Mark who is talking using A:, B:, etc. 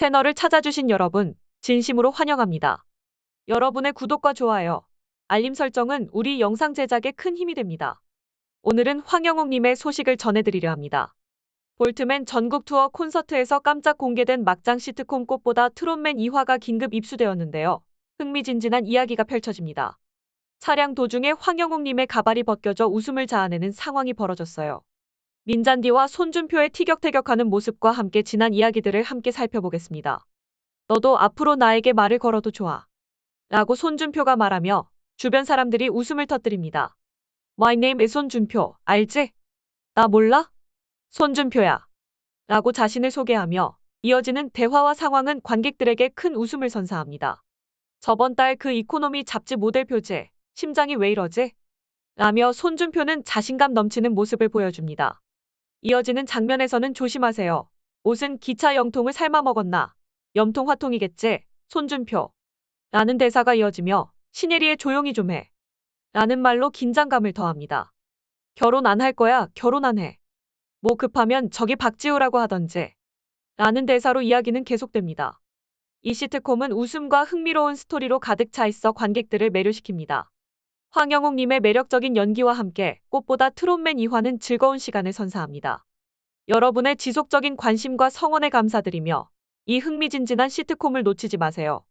A: 채널을 찾아주신 여러분, 진심으로 환영합니다. 여러분의 구독과 좋아요, 알림 설정은 우리 영상 제작에 큰 힘이 됩니다. 오늘은 황영옥님의 소식을 전해드리려 합니다. 볼트맨 전국 투어 콘서트에서 깜짝 공개된 막장 시트콤 꽃보다 트롯맨 2화가 긴급 입수되었는데요. 흥미진진한 이야기가 펼쳐집니다. 차량 도중에 황영옥님의 가발이 벗겨져 웃음을 자아내는 상황이 벌어졌어요. 민잔디와 손준표의 티격태격하는 모습과 함께 지난 이야기들을 함께 살펴보겠습니다. 너도 앞으로 나에게 말을 걸어도 좋아. 라고 손준표가 말하며 주변 사람들이 웃음을 터뜨립니다. My name is 손준표, 알지? 나 몰라? 손준표야. 라고 자신을 소개하며 이어지는 대화와 상황은 관객들에게 큰 웃음을 선사합니다. 저번 달 그 이코노미 잡지 모델 표제, 심장이 왜 이러지? 라며 손준표는 자신감 넘치는 모습을 보여줍니다. 이어지는 장면에서는 조심하세요. 옷은 기차 영통을 삶아 먹었나? 염통 화통이겠지? 손준표. 라는 대사가 이어지며 신예리의 조용히 좀 해. 라는 말로 긴장감을 더합니다. 결혼 안 할 거야, 결혼 안 해. 뭐 급하면 저기 박지우라고 하던지. 라는 대사로 이야기는 계속됩니다. 이 시트콤은 웃음과 흥미로운 스토리로 가득 차 있어 관객들을 매료시킵니다. 황영옥님의 매력적인 연기와 함께 꽃보다 트롯맨 2화는 즐거운 시간을 선사합니다. 여러분의 지속적인 관심과 성원에 감사드리며 이 흥미진진한 시트콤을 놓치지 마세요.